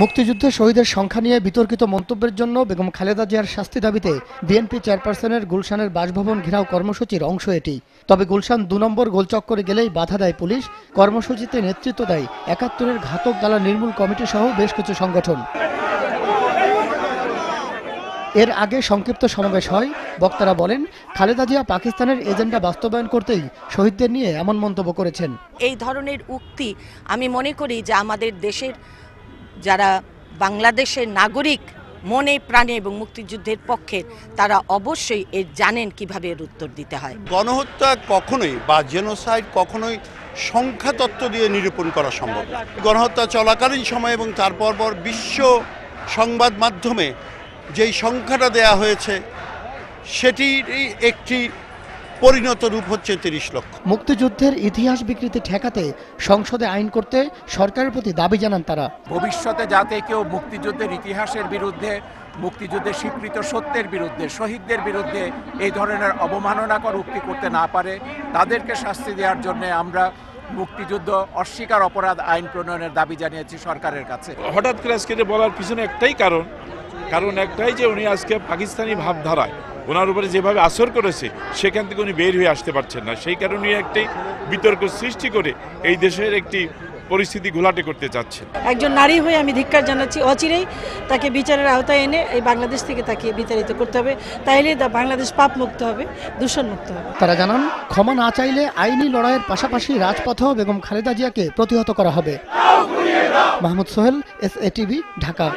মুক্তিযুদ্ধে শহীদের সংখ্যা নিয়ে বিতর্কিত মন্তব্যের জন্য বেগম খালেদা জিয়ার শাস্তি দাবিতে বিএনপি চেয়ারপারসনের গুলশানের বাসভবন ঘেরাও কর্মসূচির অংশ এটি। তবে গুলশান দু নম্বর গোলচক্করে গেলেই বাধা দেয় পুলিশ, কর্মসূচিতে নেতৃত্ব দেয় একাত্তরের ঘাতক দালা নির্মূল কমিটি সহ বেশ কিছু সংগঠন। এর আগে সংক্ষিপ্ত সমাবেশ হয়। বক্তারা বলেন, খালেদা জিয়া পাকিস্তানের এজেন্ডা বাস্তবায়ন করতেই শহীদদের নিয়ে এমন মন্তব্য করেছেন। এই ধরনের উক্তি আমি মনে করি যে আমাদের দেশের যারা বাংলাদেশের নাগরিক মনে, প্রাণে এবং মুক্তিযুদ্ধের পক্ষে, তারা অবশ্যই এর জানেন কীভাবে এর উত্তর দিতে হয়। গণহত্যা কখনোই বা জেনোসাইড কখনোই সংখ্যা তত্ত্ব দিয়ে নিরূপণ করা সম্ভব গণহত্যা চলাকালীন সময় এবং তারপর পর বিশ্ব সংবাদ মাধ্যমে যেই সংখ্যাটা দেয়া হয়েছে, সেটিরই একটি পরিণত রূপ হচ্ছে তিরিশ লক্ষ। মুক্তিযুদ্ধের ইতিহাস বিকৃতি ঠেকাতে সংসদে আইন করতে সরকারের প্রতি দাবি জানান তারা। ভবিষ্যতে যাতে কেউ মুক্তিযুদ্ধের ইতিহাসের বিরুদ্ধে মুক্তিযুদ্ধের স্বীকৃত সত্যের বিরুদ্ধে শহীদদের বিরুদ্ধে এই ধরনের অবমাননাকর উক্তি করতে না পারে তাদেরকে শাস্তি দেওয়ার জন্য আমরা মুক্তিযুদ্ধ অস্বীকার অপরাধ আইন প্রণয়নের দাবি জানিয়েছি সরকারের কাছে। হঠাৎ করে আজকে বলার পিছনে একটাই কারণ কারণ একটাই যে উনি আজকে পাকিস্তানি ভাবধারায় ওনার উপরে যেভাবে আসর করেছে সেখান থেকে উনি বের হয়ে আসতে পারছেন না। সেই কারণে একটি বিতর্ক সৃষ্টি করে এই দেশের একটি পরিস্থিতি ঘোলাটে করতে চাচ্ছেন। একজন নারী হয়ে আমি ধিক্কার জানাচ্ছি অচিরেই তাকে বিচারের আওতায় এনে এই বাংলাদেশ থেকে তাকে বিতাড়িত করতে হবে। তাইলে দা- বাংলাদেশ পাপ মুক্ত হবে দূষণ মুক্ত হবে। তারা জানান ক্ষমা না চাইলে আইনি লড়াইয়ের পাশাপাশি রাজপথেও বেগম খালেদা জিয়াকে প্রতিহত করা হবে। Mahmud Sohel S A TV Dhaka.